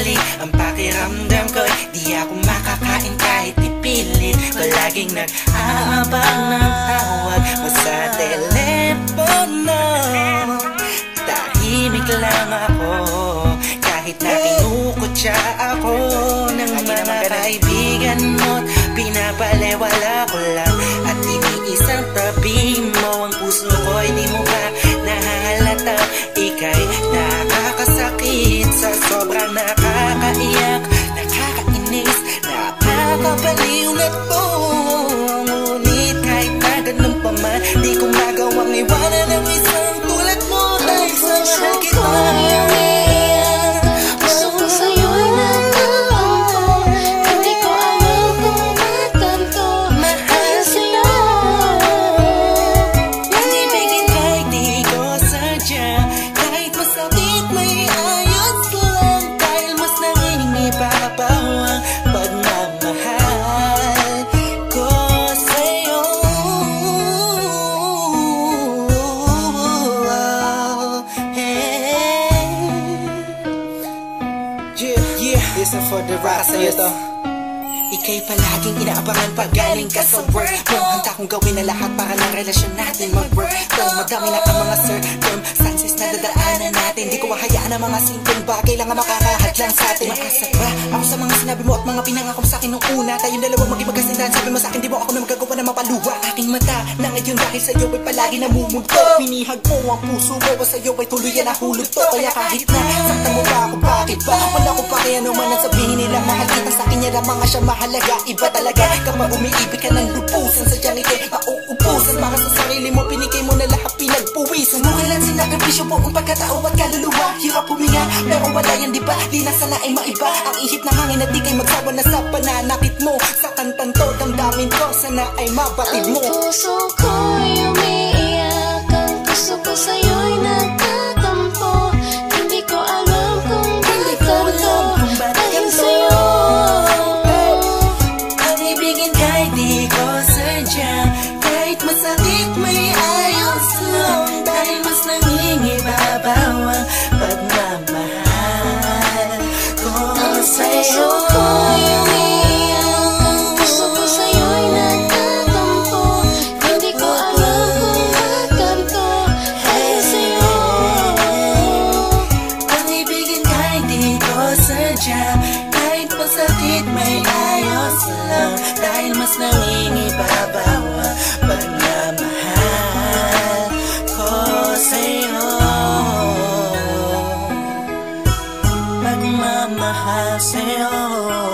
mapakali ang pakiramdam ko Di ako makakain kahit ipilit. Palaging nag-aabang ng tawag mo sa telepono. Tahimik lang ako kahit na kinukutya ako ng mga kaibigan mo't pinapalewala ko lang At iniisang tabi mo. Ang puso ko'y di mo ba nahahalata? Ika'y nakakasakit sa sobrang nakakaiyak Nakakainis, nakakabaliw na to the rock sa'yo to Ika'y palaging inaabangan pag galing ka sa work. Mo Handa kong gawin na lahat para ng relasyon natin mag-work. Kung madami na ang mga circumstances na dadaanan natin. Di ko mahayaan ang mga simpleng bagay lang ang makakahadlang sa atin. Makasat ba ako sa mga sinabi mo at mga pinangako mo sa akin nung una. Tayong dalawa maging magkasindahan. Sabi mo sa akin di mo ako na magagawa na mapaluwa Aking mata na ngayon dahil sa'yo ay palagi namumugto Pinihag mo ang puso ko o sa'yo ay tuluyan na hulog to. Kaya kahit na saktan mo ba ako bakit ba? Wala ko pa kaya naman ang sabihin nila. Mahal kita sa akin yan ang mga siya mahalaga Iba talaga. Kapag umiibig ka ng lupusan. Sadyang ikay mauubusan. Para sa sarili mo pinigay mo na lahat pinagpuwisan Mo. Kailan sinakripisyo po ang pagkatao at kaluluwa? Hirap huminga pero wala yan diba Di na sana ay maiba. Ang ihip ng hangin at di kay magsawa na sa pananakit mo. Sa kantang to damdamin ko Sana ay mabatid Ang mo puso ko'y chance. Pagmamahal sa'yo